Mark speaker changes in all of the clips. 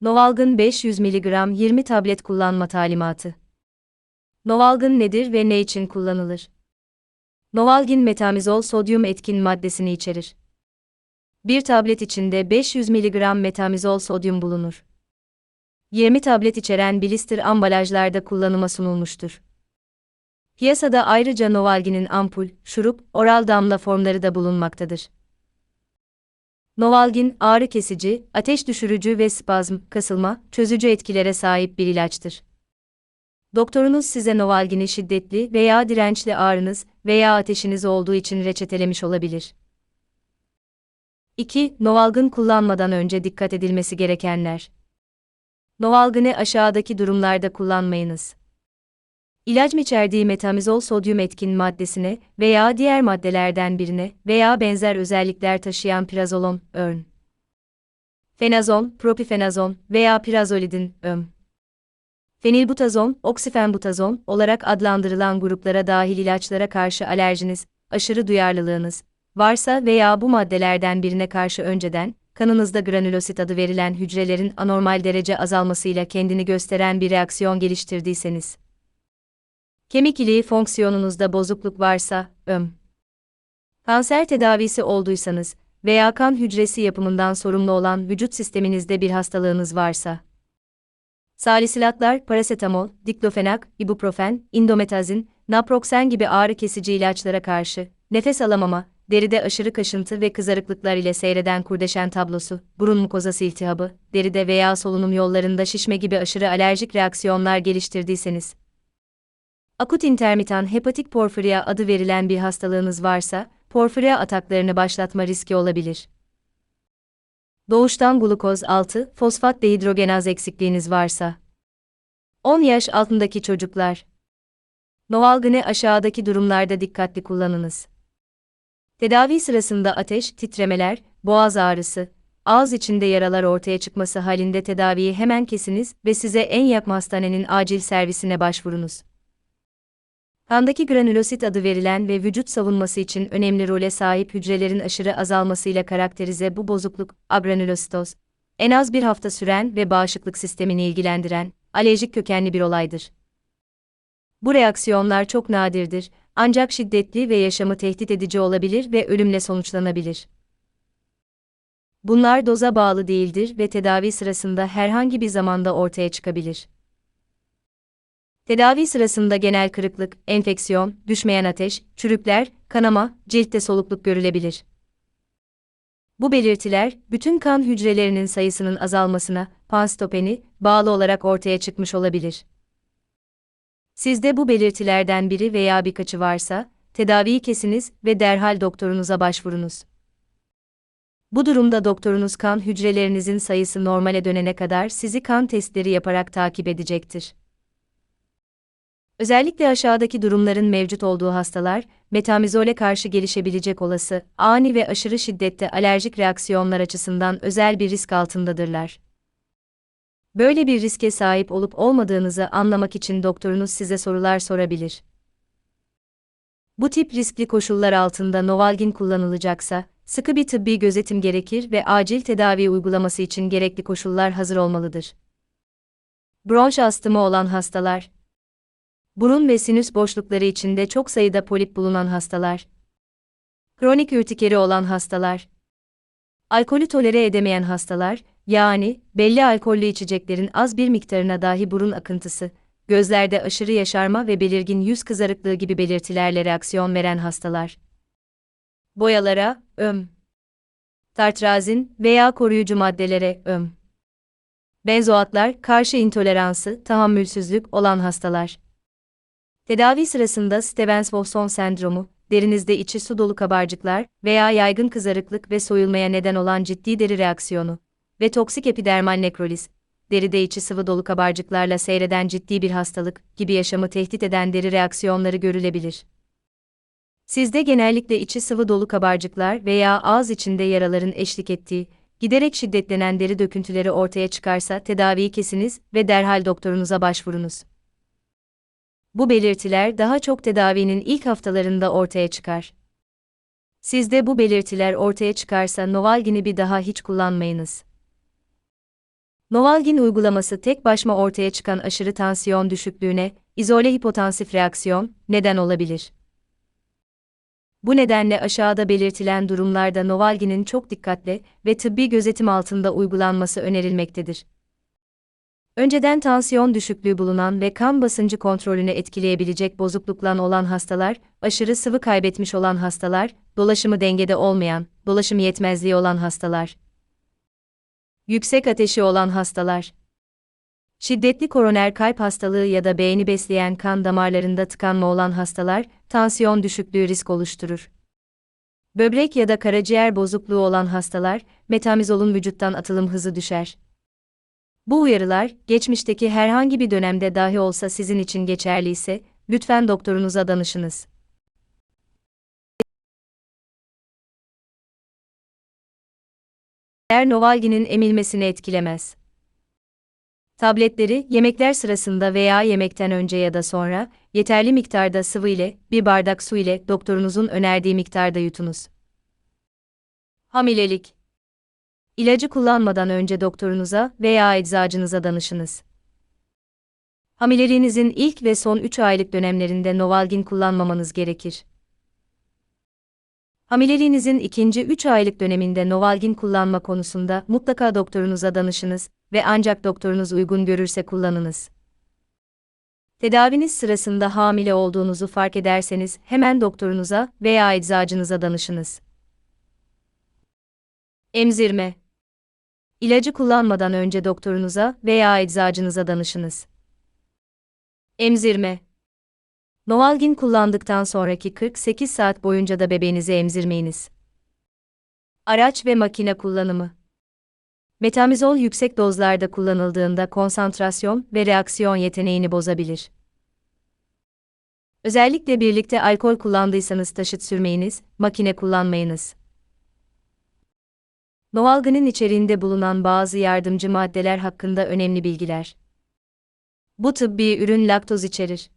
Speaker 1: Novalgın 500 mg 20 tablet kullanma talimatı. Novalgın nedir ve ne için kullanılır? Novalgin metamizol sodyum etkin maddesini içerir. Bir tablet içinde 500 mg metamizol sodyum bulunur. 20 tablet içeren blister ambalajlarda kullanıma sunulmuştur. Piyasada ayrıca Novalgin'in ampul, şurup, oral damla formları da bulunmaktadır. Novalgin, ağrı kesici, ateş düşürücü ve spazm, kasılma, çözücü etkilere sahip bir ilaçtır. Doktorunuz size Novalgin'i şiddetli veya dirençli ağrınız veya ateşiniz olduğu için reçetelemiş olabilir. 2. Novalgin kullanmadan önce dikkat edilmesi gerekenler. Novalgin'i aşağıdaki durumlarda kullanmayınız. İlaç içerdiği metamizol sodyum etkin maddesine veya diğer maddelerden birine veya benzer özellikler taşıyan prazolon, örn. Fenazon, propifenazon veya prazolidin, öm. Fenilbutazon, oksifenbutazon olarak adlandırılan gruplara dahil ilaçlara karşı alerjiniz, aşırı duyarlılığınız varsa veya bu maddelerden birine karşı önceden, kanınızda granulosit adı verilen hücrelerin anormal derece azalmasıyla kendini gösteren bir reaksiyon geliştirdiyseniz, Kemik iliği fonksiyonunuzda bozukluk varsa, öm. Kanser tedavisi olduysanız veya kan hücresi yapımından sorumlu olan vücut sisteminizde bir hastalığınız varsa. Salisilatlar, parasetamol, diklofenak, ibuprofen, indometazin, naproxen gibi ağrı kesici ilaçlara karşı, nefes alamama, deride aşırı kaşıntı ve kızarıklıklar ile seyreden kurdeşen tablosu, burun mukozası iltihabı, deride veya solunum yollarında şişme gibi aşırı alerjik reaksiyonlar geliştirdiyseniz, Akut intermitan hepatik porfirya adı verilen bir hastalığınız varsa, porfirya ataklarını başlatma riski olabilir. Doğuştan glukoz 6, fosfat dehidrogenaz eksikliğiniz varsa. 10 yaş altındaki çocuklar. Novalgine aşağıdaki durumlarda dikkatli kullanınız. Tedavi sırasında ateş, titremeler, boğaz ağrısı, ağız içinde yaralar ortaya çıkması halinde tedaviyi hemen kesiniz ve size en yakın hastanenin acil servisine başvurunuz. Kandaki granulosit adı verilen ve vücut savunması için önemli role sahip hücrelerin aşırı azalmasıyla karakterize bu bozukluk, agranulositoz, en az bir hafta süren ve bağışıklık sistemini ilgilendiren, alerjik kökenli bir olaydır. Bu reaksiyonlar çok nadirdir, ancak şiddetli ve yaşamı tehdit edici olabilir ve ölümle sonuçlanabilir. Bunlar doza bağlı değildir ve tedavi sırasında herhangi bir zamanda ortaya çıkabilir. Tedavi sırasında genel kırıklık, enfeksiyon, düşmeyen ateş, çürükler, kanama, ciltte solukluk görülebilir. Bu belirtiler, bütün kan hücrelerinin sayısının azalmasına, panstopeni, bağlı olarak ortaya çıkmış olabilir. Sizde bu belirtilerden biri veya birkaçı varsa, tedaviyi kesiniz ve derhal doktorunuza başvurunuz. Bu durumda doktorunuz kan hücrelerinizin sayısı normale dönene kadar sizi kan testleri yaparak takip edecektir. Özellikle aşağıdaki durumların mevcut olduğu hastalar, metamizole karşı gelişebilecek olası, ani ve aşırı şiddette alerjik reaksiyonlar açısından özel bir risk altındadırlar. Böyle bir riske sahip olup olmadığınızı anlamak için doktorunuz size sorular sorabilir. Bu tip riskli koşullar altında Novalgin kullanılacaksa, sıkı bir tıbbi gözetim gerekir ve acil tedavi uygulaması için gerekli koşullar hazır olmalıdır. Bronş astımı olan hastalar, burun ve sinüs boşlukları içinde çok sayıda polip bulunan hastalar, kronik ürtikeri olan hastalar, alkolü tolere edemeyen hastalar, yani belli alkollü içeceklerin az bir miktarına dahi burun akıntısı, gözlerde aşırı yaşarma ve belirgin yüz kızarıklığı gibi belirtilerle reaksiyon veren hastalar. Boyalara, öm. Tartrazin veya koruyucu maddelere, öm. Benzoatlar, karşı intoleransı, tahammülsüzlük olan hastalar. Tedavi sırasında Stevens-Wilson sendromu, derinizde içi su dolu kabarcıklar veya yaygın kızarıklık ve soyulmaya neden olan ciddi deri reaksiyonu ve toksik epidermal nekroliz, deride içi sıvı dolu kabarcıklarla seyreden ciddi bir hastalık gibi yaşamı tehdit eden deri reaksiyonları görülebilir. Sizde genellikle içi sıvı dolu kabarcıklar veya ağız içinde yaraların eşlik ettiği, giderek şiddetlenen deri döküntüleri ortaya çıkarsa tedaviyi kesiniz ve derhal doktorunuza başvurunuz bu belirtiler daha çok tedavinin ilk haftalarında ortaya çıkar. Sizde bu belirtiler ortaya çıkarsa Novalgin'i bir daha hiç kullanmayınız. Novalgin uygulaması tek başına ortaya çıkan aşırı tansiyon düşüklüğüne, izole hipotansif reaksiyon, neden olabilir. Bu nedenle aşağıda belirtilen durumlarda Novalgin'in çok dikkatli ve tıbbi gözetim altında uygulanması önerilmektedir. Önceden tansiyon düşüklüğü bulunan ve kan basıncı kontrolünü etkileyebilecek bozukluklan olan hastalar, aşırı sıvı kaybetmiş olan hastalar, dolaşımı dengede olmayan, dolaşım yetmezliği olan hastalar, yüksek ateşi olan hastalar, şiddetli koroner kalp hastalığı ya da beğeni besleyen kan damarlarında tıkanma olan hastalar, tansiyon düşüklüğü risk oluşturur. Böbrek ya da karaciğer bozukluğu olan hastalar, metamizolun vücuttan atılım hızı düşer. Bu uyarılar, geçmişteki herhangi bir dönemde dahi olsa sizin için geçerli ise, lütfen doktorunuza danışınız. Eğer Novalgin'in emilmesini etkilemez. Tabletleri yemekler sırasında veya yemekten önce ya da sonra yeterli miktarda sıvı ile bir bardak su ile doktorunuzun önerdiği miktarda yutunuz. Hamilelik İlacı kullanmadan önce doktorunuza veya eczacınıza danışınız. Hamileliğinizin ilk ve son 3 aylık dönemlerinde Novalgin kullanmamanız gerekir. Hamileliğinizin ikinci 3 aylık döneminde Novalgin kullanma konusunda mutlaka doktorunuza danışınız ve ancak doktorunuz uygun görürse kullanınız. Tedaviniz sırasında hamile olduğunuzu fark ederseniz hemen doktorunuza veya eczacınıza danışınız. Emzirme İlacı kullanmadan önce doktorunuza veya eczacınıza danışınız. Emzirme Novalgin kullandıktan sonraki 48 saat boyunca da bebeğinizi emzirmeyiniz. Araç ve makine kullanımı Metamizol yüksek dozlarda kullanıldığında konsantrasyon ve reaksiyon yeteneğini bozabilir. Özellikle birlikte alkol kullandıysanız taşıt sürmeyiniz, makine kullanmayınız. Novalginin içeriğinde bulunan bazı yardımcı maddeler hakkında önemli bilgiler. Bu tıbbi ürün laktoz içerir.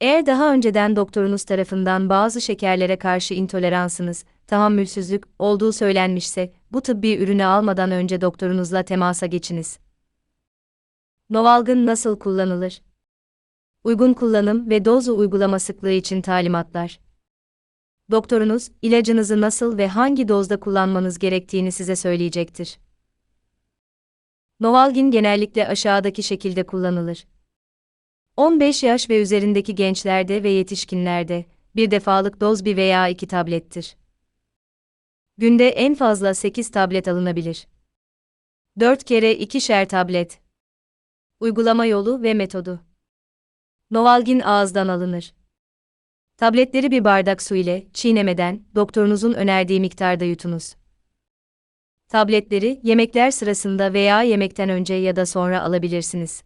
Speaker 1: Eğer daha önceden doktorunuz tarafından bazı şekerlere karşı intoleransınız, tahammülsüzlük olduğu söylenmişse, bu tıbbi ürünü almadan önce doktorunuzla temasa geçiniz. Novalgın nasıl kullanılır? Uygun kullanım ve dozu uygulama sıklığı için talimatlar. Doktorunuz, ilacınızı nasıl ve hangi dozda kullanmanız gerektiğini size söyleyecektir. Novalgin genellikle aşağıdaki şekilde kullanılır. 15 yaş ve üzerindeki gençlerde ve yetişkinlerde, bir defalık doz bir veya iki tablettir. Günde en fazla 8 tablet alınabilir. 4 kere ikişer tablet. Uygulama yolu ve metodu. Novalgin ağızdan alınır. Tabletleri bir bardak su ile, çiğnemeden, doktorunuzun önerdiği miktarda yutunuz. Tabletleri, yemekler sırasında veya yemekten önce ya da sonra alabilirsiniz.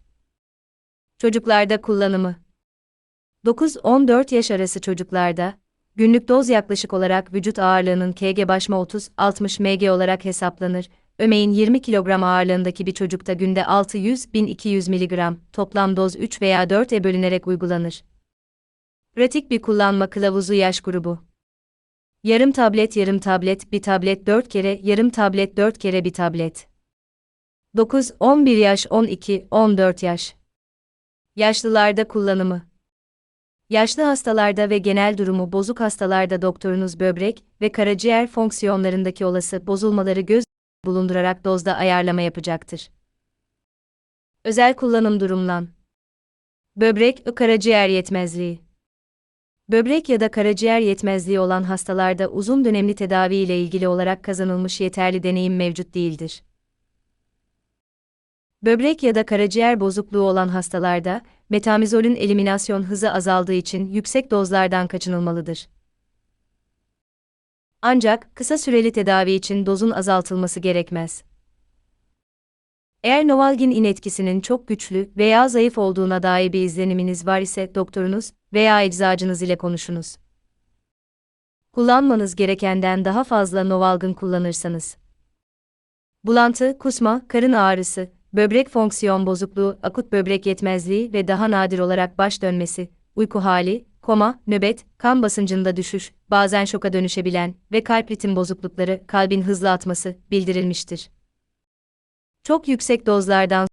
Speaker 1: Çocuklarda kullanımı 9-14 yaş arası çocuklarda, günlük doz yaklaşık olarak vücut ağırlığının kg başma 30-60 mg olarak hesaplanır, Ömeğin 20 kilogram ağırlığındaki bir çocukta günde 600-1200 mg, toplam doz 3 veya 4 e bölünerek uygulanır. Pratik bir kullanma kılavuzu yaş grubu. Yarım tablet yarım tablet bir tablet 4 kere yarım tablet 4 kere bir tablet. 9, 11 yaş 12, 14 yaş. Yaşlılarda kullanımı. Yaşlı hastalarda ve genel durumu bozuk hastalarda doktorunuz böbrek ve karaciğer fonksiyonlarındaki olası bozulmaları göz bulundurarak dozda ayarlama yapacaktır. Özel kullanım durumlan. Böbrek karaciğer yetmezliği. Böbrek ya da karaciğer yetmezliği olan hastalarda uzun dönemli tedavi ile ilgili olarak kazanılmış yeterli deneyim mevcut değildir. Böbrek ya da karaciğer bozukluğu olan hastalarda, metamizolün eliminasyon hızı azaldığı için yüksek dozlardan kaçınılmalıdır. Ancak kısa süreli tedavi için dozun azaltılması gerekmez. Eğer Novalgin etkisinin çok güçlü veya zayıf olduğuna dair bir izleniminiz var ise doktorunuz veya eczacınız ile konuşunuz. Kullanmanız gerekenden daha fazla Novalgin kullanırsanız. Bulantı, kusma, karın ağrısı, böbrek fonksiyon bozukluğu, akut böbrek yetmezliği ve daha nadir olarak baş dönmesi, uyku hali, koma, nöbet, kan basıncında düşüş, bazen şoka dönüşebilen ve kalp ritim bozuklukları, kalbin hızlı atması bildirilmiştir. Çok yüksek dozlardan